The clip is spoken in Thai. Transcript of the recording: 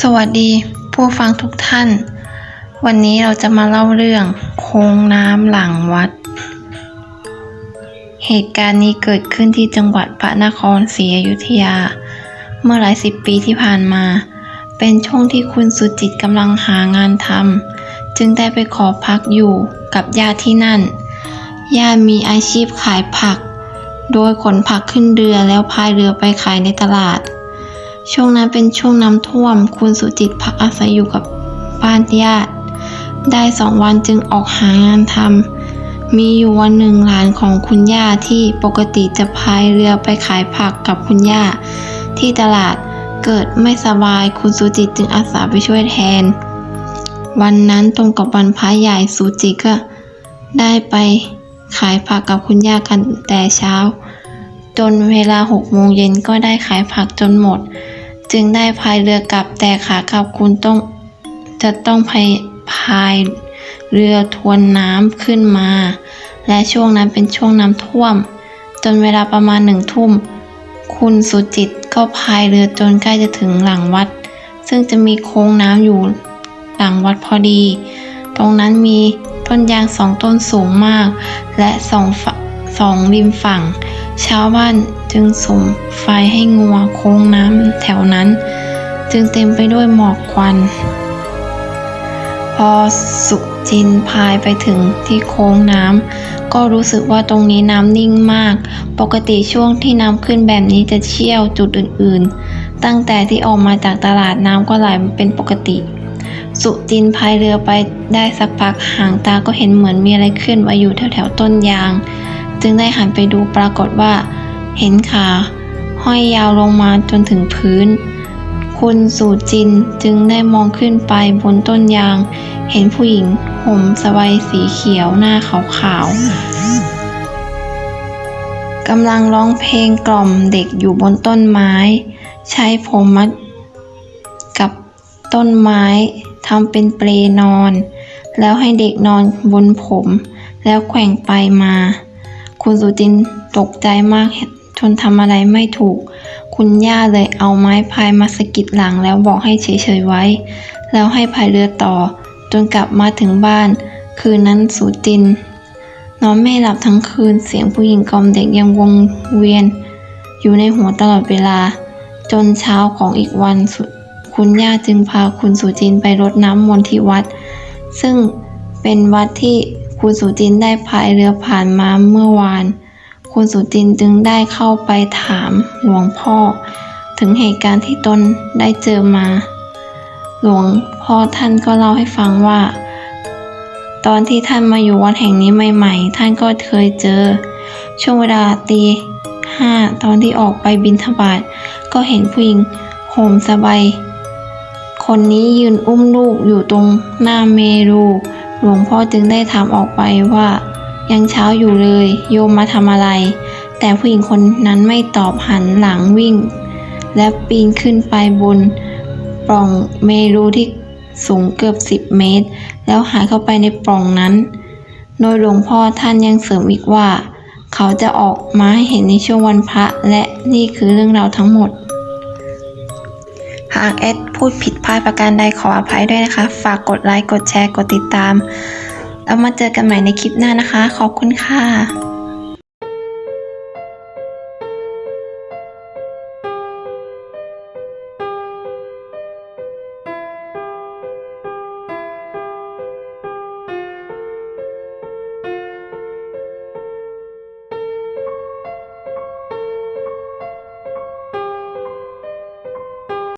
สวัสดีผู้ฟังทุกท่าน วันนี้เราจะมาเล่าเรื่องโค้งน้ำหลังวัด เหตุการณ์นี้เกิดขึ้นที่จังหวัดพระนครศรีอยุธยา เมื่อหลายสิบปีที่ผ่านมา เป็นช่วงที่คุณสุจิตกำลังหางานทำจึงได้ไปขอพักอยู่กับญาติที่นั่น ญาติมีอาชีพขายผัก โดยขนผักขึ้นเรือแล้วพายเรือไปขายในตลาด ช่วงนั้นเป็นช่วงน้ำท่วม คุณสุจิตพักอาศัยอยู่กับบ้านญาติ ได้สองวันจึงออกหางานทำ มีอยู่วันหนึ่งหลานของคุณย่าที่ปกติจะพายเรือไปขายผักกับคุณย่า ที่ตลาดเกิดไม่สบายคุณสุจิตจึงอาสาไปช่วยแทน วันนั้นตรงกับวันพระใหญ่สุจิตก็ได้ไปขายผักกับคุณย่ากันแต่เช้า จนเวลาหกโมงเย็นก็ได้ขายผักจนหมด จึงได้พายเรือกลับแต่ขากลับคุณต้องจะต้องพายพายเรือทวนน้ำขึ้นมา และช่วงนั้นเป็นช่วงน้ำท่วม จนเวลาประมาณหนึ่งทุ่ม คุณสุจิตก็พายเรือจนใกล้จะถึงหลังวัด ซึ่งจะมีโค้งน้ำอยู่หลังวัดพอดี ตรงนั้นมีต้นยางสองต้นสูงมาก และสองสองริมฝั่ง ชาวบ้านจึงสุ่มไฟให้งัวโค้งน้ำแถวนั้น จึงเต็มไปด้วยหมอกควัน พอสุจินพายไปถึงที่โค้งน้ำก็รู้สึกว่าตรงนี้น้ำนิ่งมาก ปกติช่วงที่น้ำขึ้นแบบนี้จะเชี่ยวจุดอื่นๆ ตั้งแต่ที่ออกมาจากตลาดน้ำก็ไหลเป็นปกติสุจินพายเรือไปได้สักพักห่างตาก็เห็นเหมือนมีอะไรเคลื่อนไหวอยู่แถวๆต้นยาง จึงได้หันไปดูปรากฏว่า เห็นขา ห้อยยาวลงมาจนถึงพื้น คุณสูจินจึงได้มองขึ้นไปบนต้นยาง เห็นผู้หญิงห่มสบายสีเขียวหน้าขาวๆกำลังร้องเพลงกล่อมเด็กอยู่บนต้นไม้ ใช้ผมมัดกับต้นไม้ทำเป็นเปลนอน แล้วให้เด็กนอนบนผม แล้วแขว่งไปมา คุณสุจินตกใจมากจนทำอะไรไม่ถูก คุณย่าเลยเอาไม้พายมาสะกิดหลังแล้วบอกให้เฉยๆไว้ แล้วให้พายเรือต่อ จนกลับมาถึงบ้าน คืนนั้นสุจิน นอนไม่หลับทั้งคืนเสียงผู้หญิงกล่อมเด็กยังวงเวียน อยู่ในหัวตลอดเวลา จนเช้าของอีกวันคุณย่าจึงพาคุณสุจินไปรดน้ำมนต์ที่วัด ซึ่งเป็นวัดที่ คุณสุจินได้พายเรือผ่านมาเมื่อวาน คุณสุจินจึงได้เข้าไปถามหลวงพ่อ ถึงเหตุการณ์ที่ตนได้เจอมา หลวงพ่อท่านก็เล่าให้ฟังว่า ตอนที่ท่านมาอยู่วัดแห่งนี้ใหม่ ๆ ท่านก็เคยเจอ ช่วงเวลาตีห้าตอนที่ออกไปบินทบาทก็เห็นผู้หญิงห่มสบายคนนี้ยืนอุ้มลูกอยู่ตรงหน้าเมรุ หลวงพ่อจึงได้ถามออกไปว่า ยังเช้าอยู่เลย โยมมาทำอะไร แต่ผู้หญิงคนนั้นไม่ตอบหันหลังวิ่ง และปีนขึ้นไปบนปล่องเมรุที่สูงเกือบ10เมตร แล้วหายเข้าไปในปล่องนั้น โดยหลวงพ่อท่านยังเสริมอีกว่า เขาจะออกมาให้เห็นในช่วงวันพระและนี่คือเรื่องราวทั้งหมด หากแอดพูดผิดพลาดประการใดขออภัยด้วยนะคะ ฝากกดไลค์ กดแชร์ กดติดตาม แล้วมาเจอกันใหม่ในคลิปหน้านะคะ ขอบคุณค่ะ